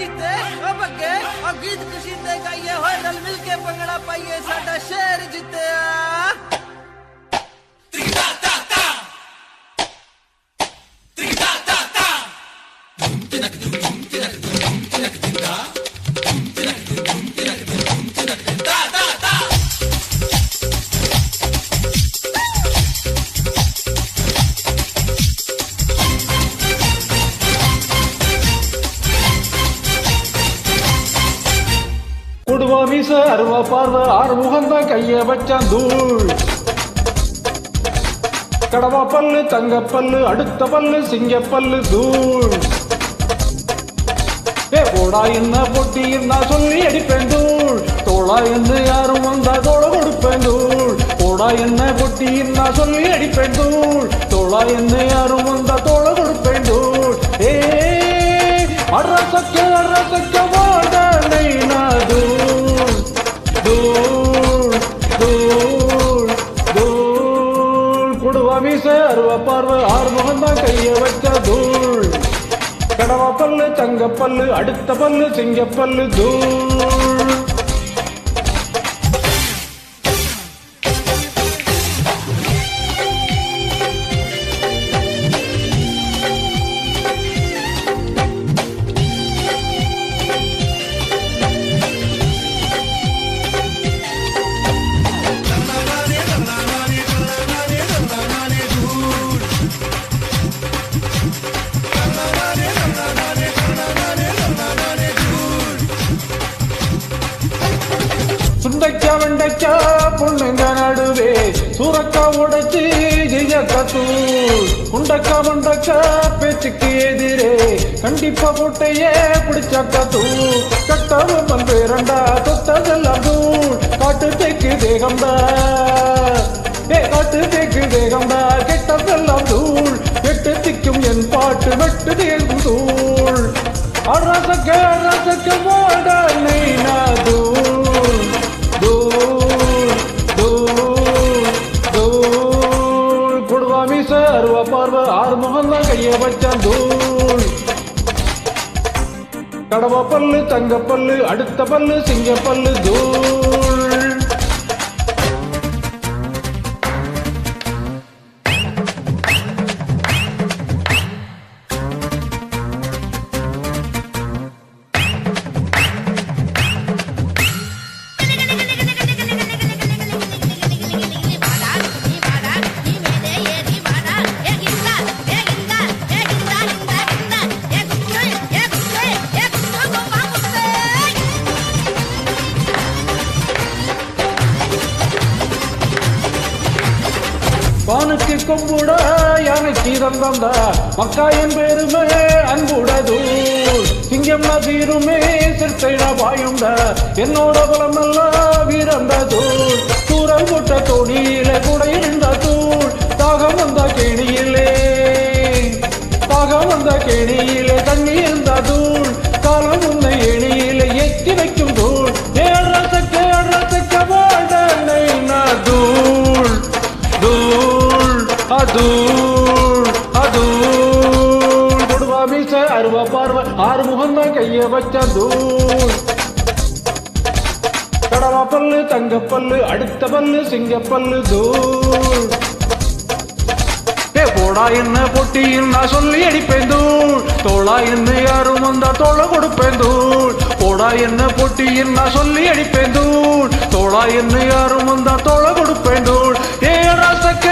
ਜਿੱਤੇ ਉਹ ਬੱਗੇ ਉਹ ਗੀਤ ਕਸੀਦੇ ਗਾਈਏ ਹੋਏ ਨਾਲ ਮਿਲ ਕੇ ਪੰਗੜਾ ਪਾਈਏ ਸਾਡਾ ਸ਼ਹਿਰ ਜਿੱਤਿਆ ਤਨਕ மீச பார்வை ஆறு முகந்தான் கைய வச்சான் தூள். கடவா பல்லு தங்க பல்லு அடுத்த பல்லு சிங்க பல்லு தூள். ஏ போடா என்ன பொட்டி நான் சொல்லி அடிப்பேன் தூள். தோளா என்று யாரும் வந்தா தோள கொடுப்பேன் தூள். போடா என்ன பொட்டி நான் சொல்லி அடிப்பேன் தூள். தோளா என்று யாரும் பார்வை ஆறு முகந்தான் கைய வச்ச தூள். கடவா பல்லு தங்க பல்லு அடுத்த பல்லு சிங்க பல்லு தூள். சுண்டைக்கா வெண்டைக்கா பொண்ணுங்க நடுவே சூறக்கா உடைச்சி ஜெயக்கா தூள். உண்டக்கா மண்டக்கா பேச்சுக்கு எதிரே கண்டிப்பா போட்டையே பிடிச்சாக்கா தூள். கட்டவும் வந்து ரெண்டா தொட்டதெல்லாம் தூள். காட்டு தேக்கு தேகம்டா ஏ காட்டு தேக்கு தேகம்டா கெட்டதெல்லாம் தூள். கெட்டு திக்கும் என் பாட்டு வெட்டு தேங்கும் தூள் அரசக்க அரசக்க மாடனை அருவ பார்வ ஆறு முகம் தான் கைய வச்சான் தூள். கடவா பல்லு தங்க பல்லு அடுத்த பல்லு சிங்க பல்லு தூள். பானுக்கு கொம்புட யானைக்கு தந்தந்தா மக்காயின் பெருமை அன்புடது சிங்கம் நதீருமே சிறுத்தைனா பாயுண்ட. என்னோட பலமெல்லாம் வீரந்த தூள். தூரம் போட்ட தோணியிலே கூட இருந்த தூள். தாகம் வந்த கேணியிலே. தாகம் வந்த கேணியிலே தண்ணி இருந்த தூள். கொடுவா அருவ பார்வை ஆறு முகம் தான் கைய வச்ச தூள் கடவா பல்லு தங்க பல்லு அடுத்த பல்லு சிங்க பல்லு தூள். போடா என்ன பொட்டி நான் சொல்லி அடிப்பேன் தூள். தோளா என்ன யாரும் வந்தா தோள கொடுப்பேன் தூள். போடா என்ன பொட்டி நான் சொல்லி அடிப்பேன் தூள். தோளா என்ன யாரும் வந்தா தோள கொடுப்பேன் தூள். ஏ ரசக்க